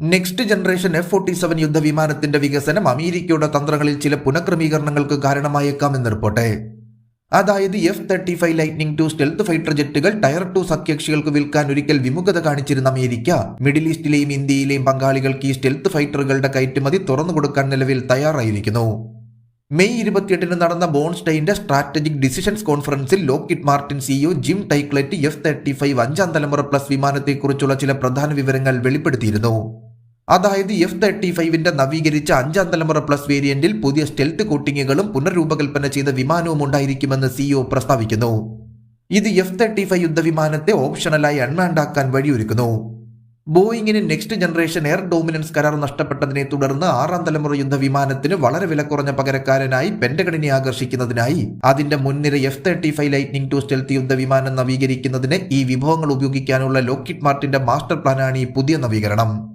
Next generation F forty seven യുദ്ധവിമാനത്തിന്റെ വികസനം അമേരിക്കയുടെ തന്ത്രങ്ങളിൽ ചില പുനഃക്രമീകരണങ്ങൾക്ക് കാരണമായേക്കാമെന്ന് റിപ്പോർട്ട് അതായത് F thirty five Lightning two stealth fighter ജെറ്റുകൾ tier two സഖ്യകക്ഷികൾക്ക് വിൽക്കാൻ ഒരിക്കൽ വിമുഖത കാണിച്ചിരുന്ന അമേരിക്ക മിഡിൽ ഈസ്റ്റിലെയും ഇന്ത്യയിലെയും പങ്കാളികൾക്ക് ഈ സ്റ്റെൽത്ത് ഫൈറ്ററുകളുടെ കയറ്റുമതി തുറന്നു കൊടുക്കാൻ നിലവിൽ തയ്യാറായിരിക്കുന്നു. മെയ് ഇരുപത്തിയെട്ടിന് നടന്ന ബോൺസ്റ്റൈന്റെ സ്ട്രാറ്റജിക് ഡിസിഷൻസ് കോൺഫറൻസിൽ Lockheed Martin CEO Jim Taiclet F thirty five അഞ്ചാം തലമുറ പ്ലസ് വിമാനത്തെക്കുറിച്ചുള്ള ചില പ്രധാന വിവരങ്ങൾ വെളിപ്പെടുത്തിയിരുന്നു. അതായത് എഫ് തേർട്ടി ഫൈവിന്റെ നവീകരിച്ച അഞ്ചാം തലമുറ പ്ലസ് വേരിയന്റിൽ പുതിയ സ്റ്റെൽത്ത് കോട്ടിങ്ങുകളും പുനർരൂപകൽപ്പന ചെയ്ത വിമാനവും ഉണ്ടായിരിക്കുമെന്ന് സിഇഒ പ്രസ്താവിക്കുന്നു. ഇത് എഫ് തേർട്ടി ഫൈവ് യുദ്ധവിമാനത്തെ ഓപ്ഷണലായി അൺമാൻഡ് ആക്കാൻ വഴിയൊരുക്കുന്നു. ബോയിങ്ങിന് നെക്സ്റ്റ് ജനറേഷൻ എയർ ഡോമിനൻസ് കരാർ നഷ്ടപ്പെട്ടതിനെ തുടർന്ന് ആറാം തലമുറ യുദ്ധവിമാനത്തിന് വളരെ വില കുറഞ്ഞ പകരക്കാരനായി പെന്റഗണിനെ ആകർഷിക്കുന്നതിനായി അതിന്റെ മുൻനിര F thirty five Lightning two stealth യുദ്ധവിമാനം നവീകരിക്കുന്നതിന് ഈ വിഭവങ്ങൾ ഉപയോഗിക്കാനുള്ള ലോക്കിറ്റ് മാർട്ടിന്റെ മാസ്റ്റർ പ്ലാനാണ് ഈ പുതിയ നവീകരണം.